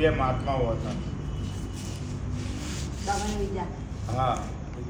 બે મહાત્માઓ હતા. હા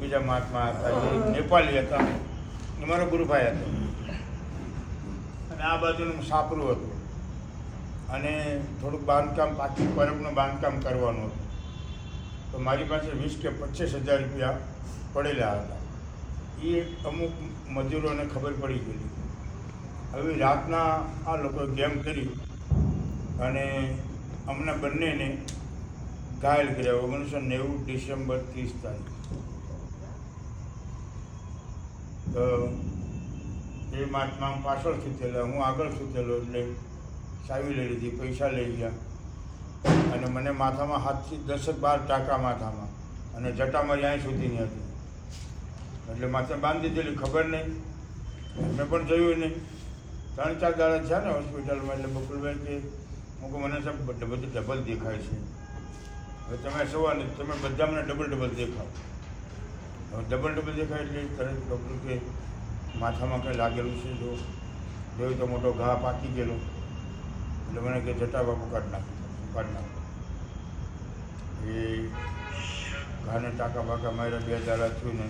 બીજા મહાત્મા હતા. નેપાળી હતા. એ મારો ગુરુભાઈ હતો. અને આ બાજુનું સાપરું હતું. અને થોડુંક બાંધકામ પાકી પરબનું બાંધકામ કરવાનું હતું. તો મારી પાસે વીસ કે પચીસ હજાર રૂપિયા પડેલા હતા. એ અમુક મજૂરોને ખબર પડી ગયેલી. હવે રાતના આ લોકોએ ગેમ કરી અને અમને બંનેને ઘાયલ કર્યા ઓગણીસો નેવું ડિસેમ્બર ત્રીસ તારીખ. તો એ મહાત્મા પાછળ સૂતેલા, હું આગળ સૂતેલો એટલે ચાવી લઈ લીધી, પૈસા લઈ ગયા. અને મને માથામાં હાથથી દસ બાર ટાંકા માથામાં અને જટા મારી અહીં સુધીની હતી. એટલે માથે બાંધી દીધેલી, ખબર નહીં. મેં પણ જોયું નહીં. ત્રણ ચાર દાડા થયા ને હોસ્પિટલમાં એટલે બકુલભાઈ કે હું કહું, મને સાહેબ બધું ડબલ દેખાય છે. હવે તમે સવારે તમે બધા મને ડબલ ડબલ દેખાવ. હવે ડબલ ડબલ દેખાય એટલે તરત ડૉક્ટર કે માથામાં કંઈ લાગેલું છે જો. જોયું તો મોટો ઘા પાકી ગયેલો. એટલે મને કે જટા બાપુ કાઢ નાખો કાઢ નાખો. એ ઘાને ટાંકા બાકા માર્યા, બે દાડા થયું ને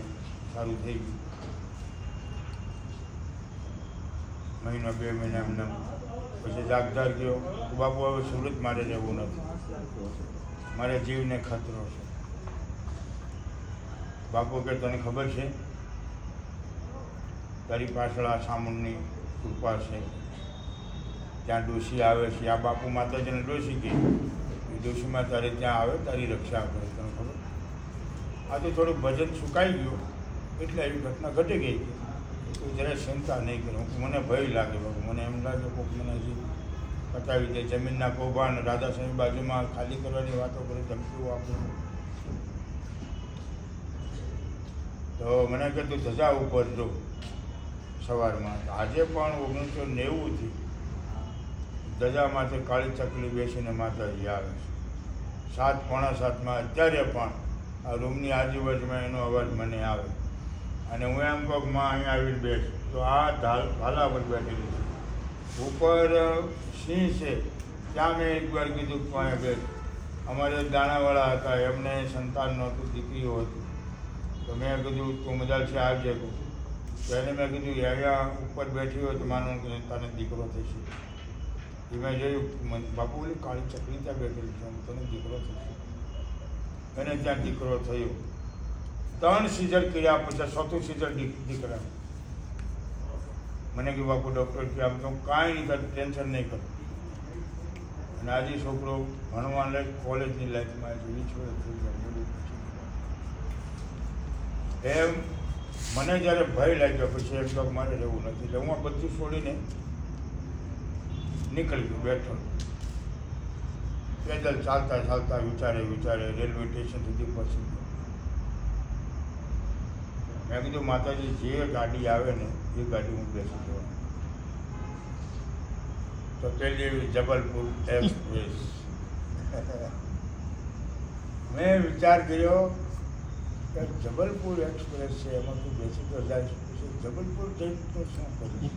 સારું થઈ ગયું. મહિનો, બે મહિના એમને પછી જાગદાર ગયો બાપુ હવે સુરત મારે રહેવું નથી. મારે જીવને ખતરો છે. બાપુ કે તને ખબર છે? તારી પાછળ આ સામુંડની કૃપા છે. ત્યાં ડોશી આવે છે. આ બાપુ માતાજીને ડોશી એ ડોશીમાં તારે ત્યાં આવે, તારી રક્ષા કરે. તને ખબર? આ તો થોડું ભજન સુકાઈ ગયું. એટલે એવી ઘટના ઘટી ગઈ. તો જરા ચિંતા નહીં કરું. મને ભય લાગે બાપુ. મને એમ લાગે કોઈક મને હજી પતાવી દે. જમીનના કૌભાંડ રાધાસ્વામી બાજુમાં ખાલી કરવાની વાતો કરે, ધમકીઓ આપે. તો મને કે તું ધજા ઉપર જો સવારમાં. આજે પણ ઓગણીસો નેવુંથી ધજામાંથી કાળી ચકલી બેસીને માતાજી આવે છે. સાત પોણા સાતમાં અત્યારે પણ આ રૂમની આજુબાજુમાં એનો અવાજ મને આવે. અને હું એમ કહું માં અહીંયા આવીને બેસ. તો આ ઢાલ ભાલા પર બેઠેલી છે. ઉપર સિંહ છે. ત્યાં મેં એકવાર કીધું કે બેસ. અમારે દાણાવાળા હતા, એમને સંતાન નહોતું, દીકરીઓ હતી. તો મેં કીધું, તું મજા છે, આવજે. કહું તો એને મેં કીધું અહીંયા ઉપર બેઠી હોય તો માનો કે તને દીકરો થશે. એ મેં જોયું બાપુ કાળી ચકલી ત્યાં બેઠેલી છે તને દીકરો થશે. એને ત્યાં દીકરો થયો. ત્રણ સિઝર કર્યા, પછી ચોથું સિઝર દીકરા મને કહ્યું બાપુ ડૉક્ટર કે આમ તો કાંઈ નહીં કર ટેન્શન નહીં કર. અને આજે છોકરો ભણવા લાયક કોલેજની લાઈફમાં જોઈ છોડે થઈ જાય એમ મને જ્યારે ભય લાગ્યો, પછી એમ તો મારે રહેવું નથી, એટલે હું આ બધું છોડીને નીકળી ગયો, બેઠો. પેદલ ચાલતા ચાલતા વિચારે વિચારે, રેલવે સ્ટેશન સુધી પહોંચી ગયો. મેં કીધું, માતાજી, જે ગાડી આવે ને, એ ગાડી હું બેસી જવાનું તો પેલી જબલપુર એક્સપ્રેસ. મેં વિચાર કર્યો કે જબલપુર એક્સપ્રેસ છે, એમાં તું બેસી તો જાય. જબલપુર જઈને તો શું કરીશ?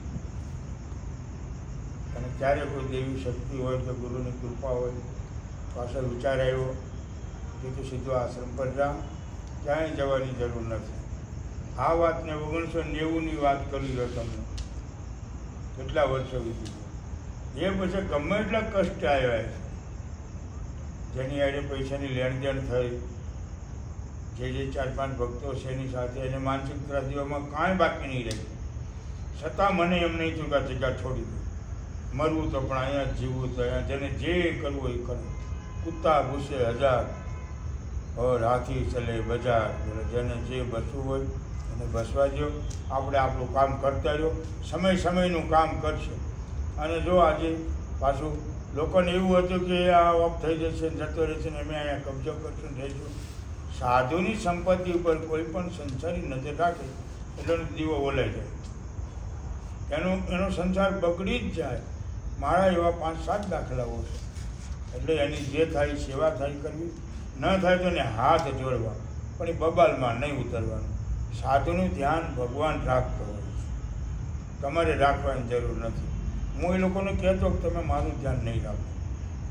અને ત્યારે કોઈ દેવી શક્તિ હોય કે ગુરુની કૃપા હોય પાછળ વિચાર આવ્યો કે તું સીધો આશ્રમ પર જા. ક્યાંય જવાની જરૂર નથી. આ વાતને ઓગણીસો નેવુંની વાત કરી લો તમને કેટલા વર્ષો વીતી એ પછી ગમે એટલા કષ્ટ આવ્યા છે. જેની આડે પૈસાની લેણ દેણ થઈ. જે જે ચાર પાંચ ભક્તો છે એની સાથે એને માનસિક ત્રાસદીઓમાં કાંઈ બાકી નહીં રહે. છતાં મને એમ નહીં ચૂકા ચૂકા છોડી દઉં. મરવું તો પણ અહીંયા જીવવું તો અહીંયા જેને જે કરવું એ કરે. કૂતા ભૂસે હજાર. ઓર હાથી ચલે, બજાર. જેને જે બસવું હોય એને બસવા દો આપણે આપણું કામ કરતા રહ્યો. સમય સમયનું કામ કરશે. અને જો આજે પાછું લોકોને એવું હતું કે આ ઓફ થઈ જશે ને જતો રહેશે ને અમે અહીંયા કબજો કરશું રહીશું. સાધુની સંપત્તિ ઉપર કોઈ પણ સંસારી નજર રાખે, એટલે દીવો ઓલાઈ જાય. એનો એનો સંસાર બગડી જ જાય. મારા એવા પાંચ, સાત દાખલાઓ છે. એટલે એની જે થાય સેવા થાય કરવી. ન થાય તો એને હાથ જોડવા. પણ એ બબાલમાં નહીં ઉતરવાનું. સાધુનું ધ્યાન ભગવાન રાખતો હોય છે. તમારે રાખવાની જરૂર નથી. હું એ લોકોને કહેતો કે તમે મારું ધ્યાન નહીં રાખો.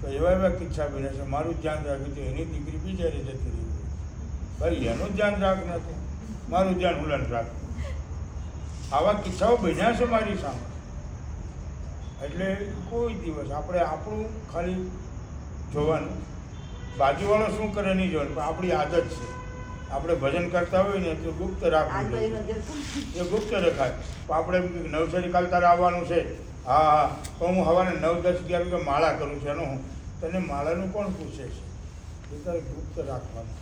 તો એવા એવા કિસ્સા બને છે. મારું ધ્યાન રાખ્યું છે એની દીકરી બીજારી જતી રહી ભાઈ એનું ધ્યાન રાખ નથી. મારું ધ્યાન ઉલન રાખ. આવા કિસ્સાઓ બન્યા છે મારી સામે. એટલે કોઈ દિવસ આપણે આપણું ખાલી જોવાનું. બાજુવાળો શું કરે નહીં જોવાનું, પણ આપણી આદત છે. આપણે ભજન કરતા હોય ને તો ગુપ્ત રાખવું જોઈએ. એ ગુપ્ત રખાય તો આપણે નવસારી કાલ તારે આવવાનું છે. હા હા. તો હું હવાને નવ દસ અગિયાર વાગે માળા કરું છું. એનું હું. તને માળાનું કોણ પૂછે છે? એ તારે ગુપ્ત રાખવાનું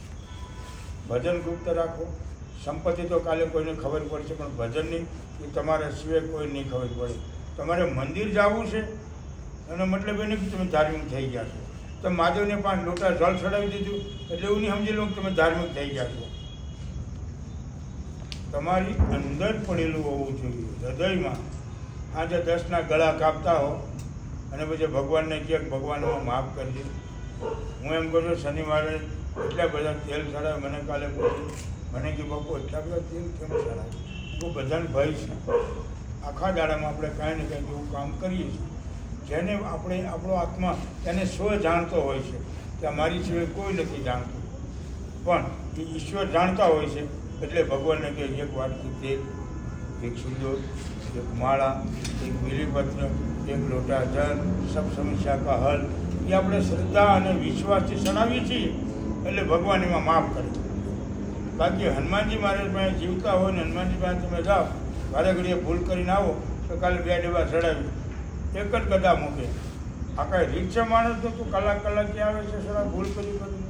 ભજન ગુપ્ત રાખો. સંપત્તિ તો કાલે કોઈને ખબર પડશે પણ ભજનની એ તમારા સિવાય કોઈ નહીં ખબર પડે. તમારે મંદિર જવું છે? એનો મતલબ એ નહીં કે તમે ધાર્મિક થઈ ગયા છો. તમે મહાદેવને પાંચ લોટા જળ ચડાવી દીધું. એટલે એવું નહીં સમજી લો કે તમે ધાર્મિક થઈ ગયા છો. તમારી અંદર પડેલું હોવું જોઈએ. હૃદયમાં આજે દસના ગળા કાપતા હો અને પછી ભગવાનને કહે ભગવાન, હું માફ કરજે હું એમ કહું છું, શનિવારે એટલા બધા તેલ ચડાવે, મને કાલે પૂછ્યું મને કે બાપુ, એટલા બધા તેલ કેમ ચડાવે? બધાને ભય છે. આખા દાડામાં આપણે કાંઈ ને કાંઈ એવું કામ કરીએ છીએ. જેને આપણે આપણો આત્મા તેને સ્વ જાણતો હોય છે કે અમારી સિવાય કોઈ નથી જાણતું. પણ એ ઈશ્વર જાણતા હોય છે, એટલે ભગવાનને કે એક વાટકી તેલ, એક સુંદર, એક માળા, એક બીલીપત્ર, એક લોટા જળ, સબ સમસ્યા કા હલ, એ આપણે શ્રદ્ધા અને વિશ્વાસથી ચણાવીએ છીએ, એટલે ભગવાન એમાં માફ કરે. બાકી હનુમાનજી મહારાજ પાસે જીવતા હોય ને હનુમાનજી પાસે તમે જાઓ વારે ઘડીએ ભૂલ કરીને આવો, તો કાલે બે ડબ્બા ચડાવી એક જ ગદા મૂકે. આ કાંઈ રીક્ષા માણસ તો તું કલાક કલાકે આવે છે સર ભૂલ કરી બધું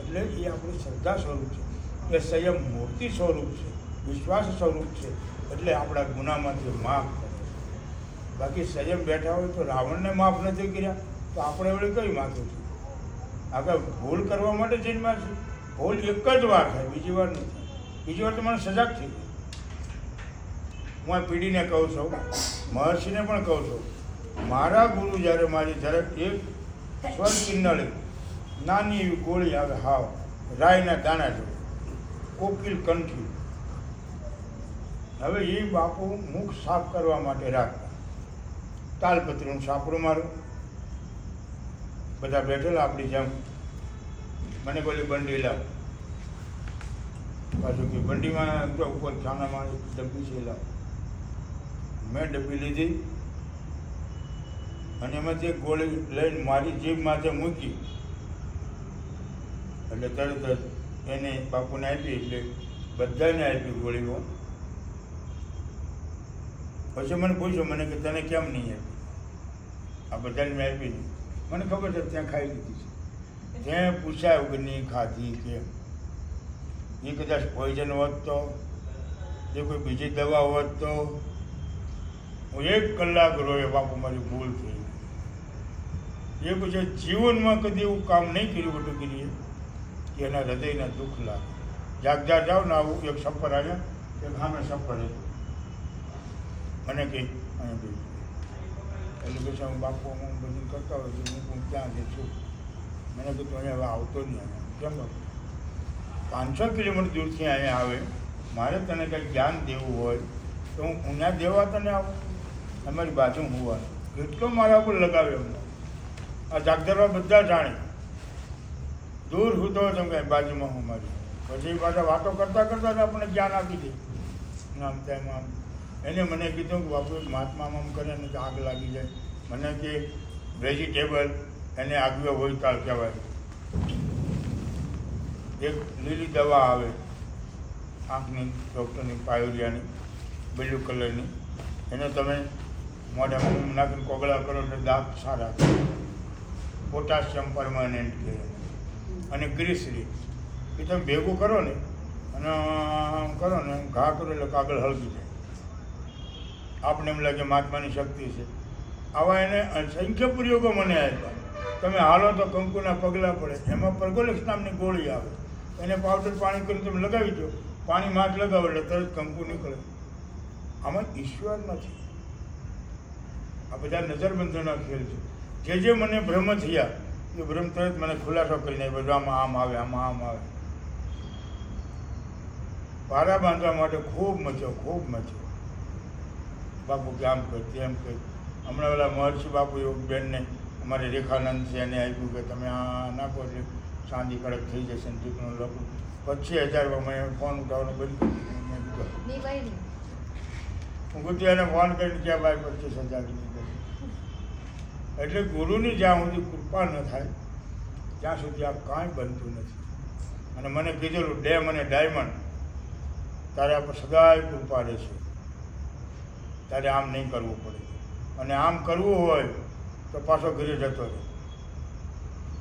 એટલે એ આપણી શ્રદ્ધા સ્વરૂપ છે. એ સંયમ મૂર્તિ સ્વરૂપ છે. વિશ્વાસ સ્વરૂપ છે. એટલે આપણા ગુનામાંથી માફ કરે. બાકી સંયમ બેઠા હોય તો રાવણને માફ નથી કર્યા. તો આપણે વળી કઈ માથું છે? આગળ ભૂલ કરવા માટે જઈને છે? ભૂલ એક જ વાર થાય, બીજી વાર નથી બીજી વાર તમારે સજાગ થઈ હું આ પીઢીને કહું છું, મહર્ષિને પણ કહું છું મારા ગુરુ જ્યારે મારી જ્યારે એક સ્વર કિન્નળે નાની એવી ગોળી આવે હાવ, રાયના દાણા જો કોકિલ કંઠી. હવે એ બાપુ મુખ સાફ કરવા માટે રાખતા તાલપત્રીનું સાપડું મારું. બધા બેઠેલા આપણી જેમ. મને બોલી, બંડી લાવ. પાછું કે, બંડીમાં ઉપર ખાનામાં ડબ્બી છે, લાવ. મેં ડબ્બી લીધી. અને એમાંથી એક ગોળી લઈને મારી જીભ માથે મૂકી, એટલે તરત જ એને બાપુને આપી, એટલે બધાને આપી ગોળીઓ. પછી મને પૂછ્યું, મને કે તને કેમ નહીં આપી? આ બધાને મેં આપી નહીં મને ખબર છે ત્યાં ખાઈ લીધી છે. ત્યાં પૂછાય કે નહીં ખાધી કે? એ કદાચ પોઈઝન હોત તો? એ કોઈ બીજી દવા હોત તો? હું એક કલાક રોયો, બાપુ, મારી ભૂલ થઈ એ પછી જીવનમાં કદી એવું કામ નહીં કર્યું બધું કરીએ કે એના હૃદયના દુઃખ લાગે. જાગજા જાઓ ને આવું એક સફર આવ્યા એક સામે સફર હતું. મને કહે, અહીંયા કહ્યું એટલે પછી હું બાપુ, હું બધું કરતા હોય તો હું ક્યાં જે છું. મને કીધું, અહીંયા હવે આવતો નહીં અહીંયા. કેમ પાંચસો કિલોમીટર દૂરથી અહીંયા આવે. મારે તને કંઈક જ્ઞાન દેવું હોય તો હું ઉના દેવા તને આવું? તમારી બાજુ હોવાનું કેટલો મારા ઉપર લગાવ્યો આ જાગદરવા બધા જાણે. દૂર હતો તમે કાંઈ બાજુમાં હું મારી. પછી પાછા વાતો કરતાં કરતાં આપણને જ્ઞાન આપી દે. આમ તેમ આમ. એને મને કીધું કે, બાપુ, મહાત્મા આમ કરે ને આગ લાગી જાય. મને કે વેજીટેબલ એને આગળ હોય કહેવાય. એક લીલી દવા આવે. આંખની, ડૉક્ટરની, પાયોરિયાની, બ્લુ કલરની. એને તમે મોઢામાં નાખીને કોગળા કરો એટલે દાંત સારા થાય. પોટાશિયમ પરમાનન્ટ કે અને ગ્રીસરી એ તમે ભેગું કરો ને, અને આમ કરો ને ઘા કરો એટલે કાગળ હળગી જાય. આપણે એમ લાગે મહાત્માની શક્તિ છે. આવા એને અસંખ્ય પ્રયોગો મને આપ્યા. તમે હાલો તો કંકુના પગલાં પડે. એમાં પરગોલેક્સ નામની ગોળી આવે. એને પાવડર પાણી કરીને તમે લગાવી દો. પાણી માથ લગાવો એટલે તરત કંકુ નીકળે. આમાં ઈશ્વર નથી. આ બધા નજરબંધોના ખેલ છે. જે જે મને ભ્રમ થયા એ ભ્રમ તરત મને ખુલાસો કરીને બધું આમાં આમ આવે આમાં આમ આવે. પારા બાંધવા માટે ખૂબ મચ્યો ખૂબ મચ્યો. બાપુ કે આમ કહે તેમ કહે હમણાં ઓલા મહર્ષિ બાપુ એવું બેનને અમારે રેખાનંદ છે એને આપ્યું કે તમે આ નાખો એટલે સાંજી કડક થઈ જશે ને દીકરો લખું પચીસ હજારમાં મેં ફોન ઉઠાવવાનું બંધ કરી દીધું. હું ગુતિયાને ફોન કરીને ક્યાં ભાઈ પચીસ હજારની એટલે ગુરુની જ્યાં સુધી કૃપા ન થાય, ત્યાં સુધી આ કાંઈ બનતું નથી. અને મને કીધેલું, ડેમ અને ડાયમંડ, તારે આપણે સદાય કૃપા રહેશે. તારે આમ નહીં કરવું પડે. અને આમ કરવું હોય, તો પાછો ઘરે જતો રહે.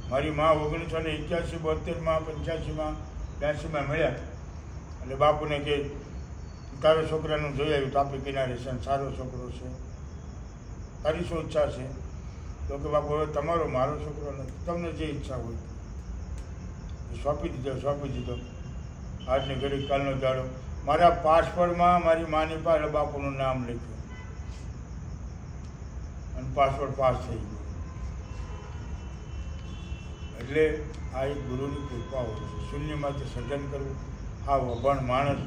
મારી મા ઓગણીસો ને એક્યાસી બોતેરમાં પંચ્યાસીમાં બ્યાસીમાં મળ્યા. એટલે બાપુને કે, તારા છોકરાનું જોઈ આવ્યું, તાપી કિનારે છે સારો છોકરો છે. તારી શું ઈચ્છા છે? તો કે બાપુ, હવે તમારો મારો છોકરો નથી. તમને જે ઈચ્છા હોય. સોંપી દીધો સોંપી દીધો. આજની ઘડી કાલનો દાડો. મારા પાસપોર્ટમાં મારી માની પાસે બાપુનું નામ લખ્યું. અને પાસપોર્ટ પાસ થઈ ગયો. એટલે આ એક ગુરુની કૃપા હોય છે. શૂન્યમાંથી સર્જન કરવું. હા, વભણ માણસ.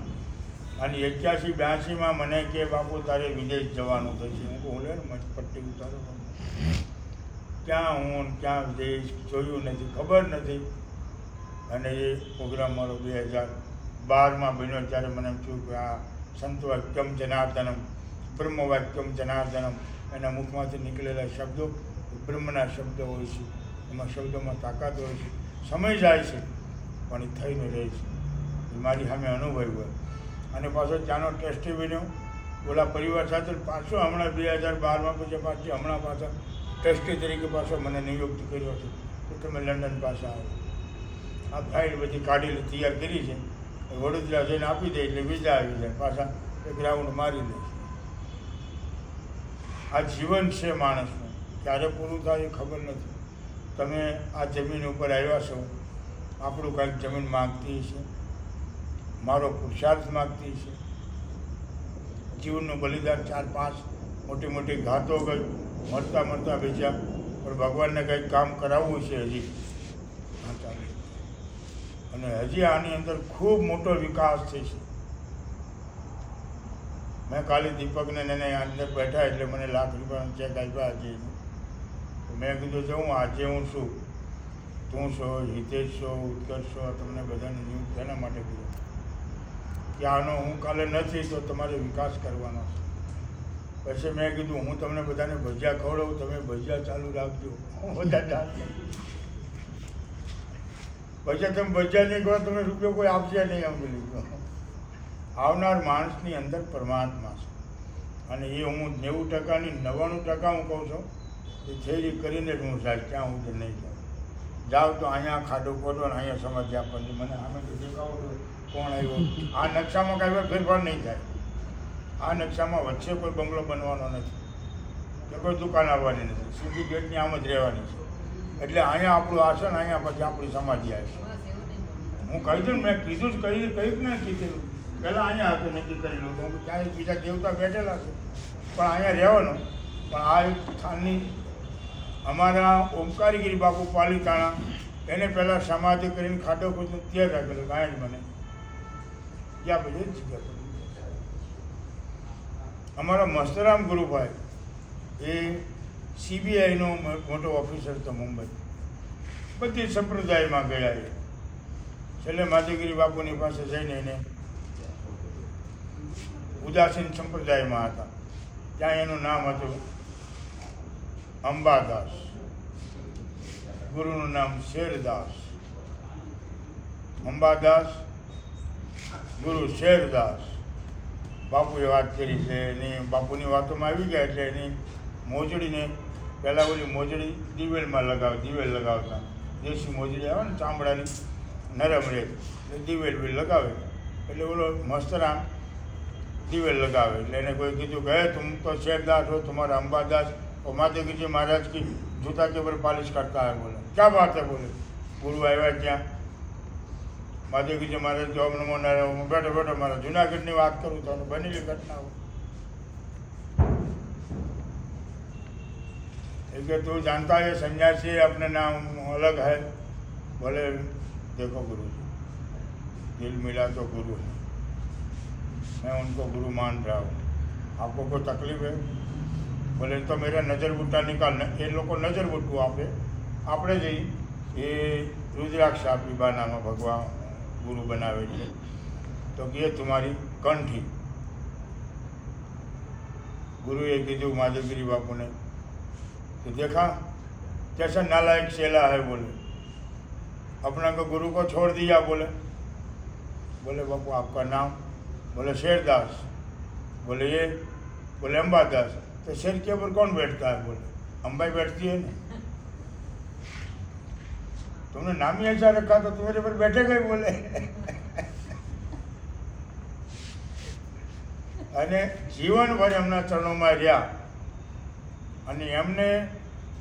અને એક્યાસી બ્યાસીમાં મને કે, બાપુ, તારે વિદેશ જવાનું થશે. હું કહું લે ને પટ્ટી ઉતારો. ક્યાં હું ક્યાં જઈશ જોયું નથી, ખબર નથી. અને એ પ્રોગ્રામ મારો બે હજાર બારમાં બન્યો ત્યારે મને એમ થયું કે આ સંતવાક્યમ જનાર્દનમ બ્રહ્મવાક્યમ જનાર્દનમ? એના મુખમાંથી નીકળેલા શબ્દો બ્રહ્મના શબ્દો હોય છે. એમાં શબ્દોમાં તાકાત હોય છે. સમય જાય છે, પણ એ થઈને રહે છે. એ મારી સામે અનુભવ હોય. અને પાછો ત્યાંનો ટેસ્ટી બન્યો ઓલા પરિવાર સાથે પાછો હમણાં બે હજાર બારમાં પછી પાછી હમણાં પાછા ટ્રસ્ટી તરીકે પાછો મને નિયુક્ત કર્યો છે. કે તમે લંડન પાસે આવો આ ફાઇલ બધી કાઢીને તૈયાર કરી છે. વડોદરા જઈને આપી દે એટલે વિઝા આવી જાય. પાછા એ ગ્રાઉન્ડ મારી દે આ જીવન છે માણસનું. ક્યારે પૂરું થાય એ ખબર નથી. તમે આ જમીન ઉપર આવ્યા છો. આપણું કાંઈક જમીન માગતી છે મારો પુરુષાર્થ માગતી છે જીવનનું બલિદાન ચાર પાંચ મોટી મોટી ઘાતો ગઈ. મરતા મરતા બીજા. પણ ભગવાનને કંઈક કામ કરાવવું છે હજી. અને હજી આની અંદર ખૂબ મોટો વિકાસ થશે મેં કાલે દીપકને એને અંદર બેઠા એટલે મને લાખ રૂપિયાનો ચેક આપ્યા આજે. મેં કીધું છે હું આજે હું છું. તું છો, હિતેશ છો, ઉત્કર્ષ છો તમને બધાને નિયુક્ત એના માટે કીધું. કે આનો હું કાલે નથી, તો તમારે વિકાસ કરવાનો છે. પછી મેં કીધું, હું તમને બધાને ભજીયા ખવડાવું, તમે ભજીયા ચાલુ રાખજો. બધા પછી તમે ભજીયા નહીં કરો તમે રૂપિયો કોઈ આપશે નહીં, એમ બોલી આવનાર માણસની અંદર પરમાત્મા છે. અને એ હું નેવું ટકાની નવ્વાણું ટકા હું કહું છું, એ થેરી કરીને જ હું સાહેબ ત્યાં હું નહીં જાઉં. જાઉં તો અહીંયા ખાડો પડો અને અહીંયા સમજ્યા આપવાની. મને આમે તો દેખાવો કોણ આવ્યો? આ નકશામાં કાંઈ ફેરફાર નહીં થાય. આ નકશામાં વચ્ચે કોઈ બંગલો બનવાનો નથી. કે કોઈ દુકાન આવવાની નથી. સીધી ગેટની આમ જ રહેવાની છે. એટલે અહીંયા આપણું આસન અહીંયા પછી આપણી સમાધિ આવશે હું કહી દઉં મેં કીધું જ, કહી કહ્યું ને કીધું પહેલાં અહીંયા હતું, નક્કી લઉં. તો હું ક્યાંય બીજા દેવતા બેઠેલા છે. પણ અહીંયા રહેવાનું. પણ આ એક સ્થાનની અમારા ઓમકારીગીરી બાપુ પાલીતાણા, એને પહેલાં સમાધિ કરીને ખાડો ખોદીને ત્યાં રાખેલો કાંઈ જ મને ત્યાં પછી જગ્યા અમારા મસ્તરામ ગુરુભાઈ એ સીબીઆઈનો મોટો ઓફિસર હતો મુંબઈ. બધી સંપ્રદાયમાં ગયા એ. છેલ્લે માધુગીરી બાપુની પાસે જઈને એને ઉદાસીન સંપ્રદાયમાં હતા. ત્યાં એનું નામ હતું અંબાદાસ. ગુરુનું નામ શેરદાસ. અંબાદાસ, ગુરુ શેરદાસ. બાપુએ વાત કરી છે એની બાપુની વાતોમાં આવી ગયા એટલે એની મોજડીને, પહેલાં ઓલી મોજડી દિવેલમાં લગાવ, દિવેલ લગાવતા. દેશી મોજડી આવે ને ચામડાની, નરમ રહે એટલે દિવેલ બી લગાવે. એટલે ઓલો મસ્તરામ દિવેલ લગાવે. એટલે એને કોઈ કીધું કે તું તો શેરદાસ હો તમારા અંબાદાસ. તો માતે કીધું, મહારાજ કી, જૂતા કે પર પાલિશ કાઢતા આવે બોલે. ક્યાં વાત બોલે. ગુરુ આવ્યા ત્યાં. માધવગીરી મહારાજ જો નમો નારાયણ હું બેઠો બેઠો મારા જુનાગઢની વાત કરું તો બનેલી ઘટનાઓ એ કે તું जानता है सन्यासी अपने नाम अलग है बोले देखो गुरु जी दिल मिला तो गुरु है मैं उनको गुरु मान रहा हूँ आपको कोई तकलीफ है બોલે તો મેરા નજર બુટ્ટા નિકાલ ને એ લોકો નજર બુટ્ટું આપે આપણે જઈ એ રુદ્રાક્ષ આપી બાનામાં ભગવાન ગુરુ બનાવે છે તો કે એ તમારી કંઠી ગુરુએ કીધું માધવગીરી બાપુને तो देखा कैसा नालायक चेला है बोले अपना को गुरु को छोड़ दिया बोले बोले बापू आपका नाम बोले शेरदास बोले ये बोले अंबादास तो शेर के ऊपर कौन बैठता है बोले अंबाई बैठती है ना तुमने नाम ही ऐसा रखा तो तुम्हारे पर बैठे गए बोले અને જીવનભર એમના ચરણોમાં રહ્યા અને એમને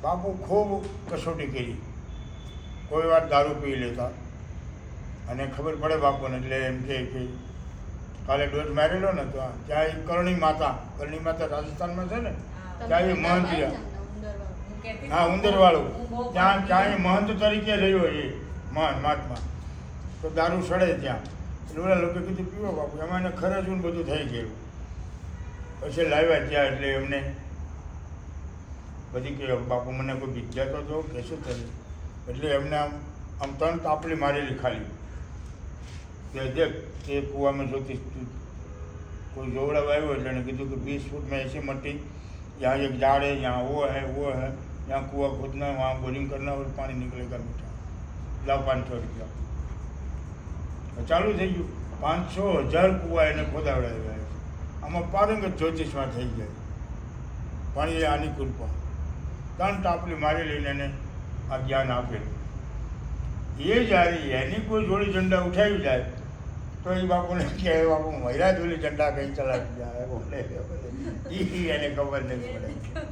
બાપુ ખૂબ કસોટી કરી કોઈ વાર દારૂ પી લેતા અને ખબર પડે બાપુને એટલે એમ કહે કે કાલે ડોઝ મારેલો ને તો ત્યાં એ કરણી માતા કરણી માતા રાજસ્થાનમાં છે ને ત્યાં એ મહંત રહ્યા હા ઉંદરવાળું. ત્યાં ત્યાં મહંત તરીકે રહ્યો એ મહાન મહાત્મા. તો દારૂ સડે ત્યાં. એટલે લોકો કીધું પીવો બાપુ. એમાં એને ખરેજું બધું થઈ ગયું. પછી લાવ્યા ત્યાં એટલે એમને. બધી કે બાપુ મને કોઈ વિદ્યા તો કે શું થયું? એટલે એમને આમ આમ ત્રણ તાપલી મારેલી ખાલી. તે દેખ તે કૂવામાં જોતી કોઈ જોવડાવ આવ્યો એટલે એને કીધું કે બીસ ફૂટમાં એસી મટી. યહાં એક ઝાડ હે યહાં વો હે ઓ હે. यहाँ कुआं खोदना है वहाँ बोरिंग करना और पानी निकलेगा मीठा लाओ પાંચસો રૂપિયા ચાલુ થઈ ગયું પાંચસો હજાર કૂવા એને ખોદાવડાવ્યા છે આમાં પારંગત જ્યોતિષમાં થઈ જાય પણ એ આની કૃપા ત્રણ ટાપલી મારી લઈને એને આ જ્ઞાન આપેલું એ જ્યારે એની કોઈ જોડી ઝંડા ઉઠાવી જાય તો એ બાપુને કહે બાપુ મહિરા જોડી ઝંડા કઈ ચલાવી જાય બોલે એ એને ખબર નહીં પડે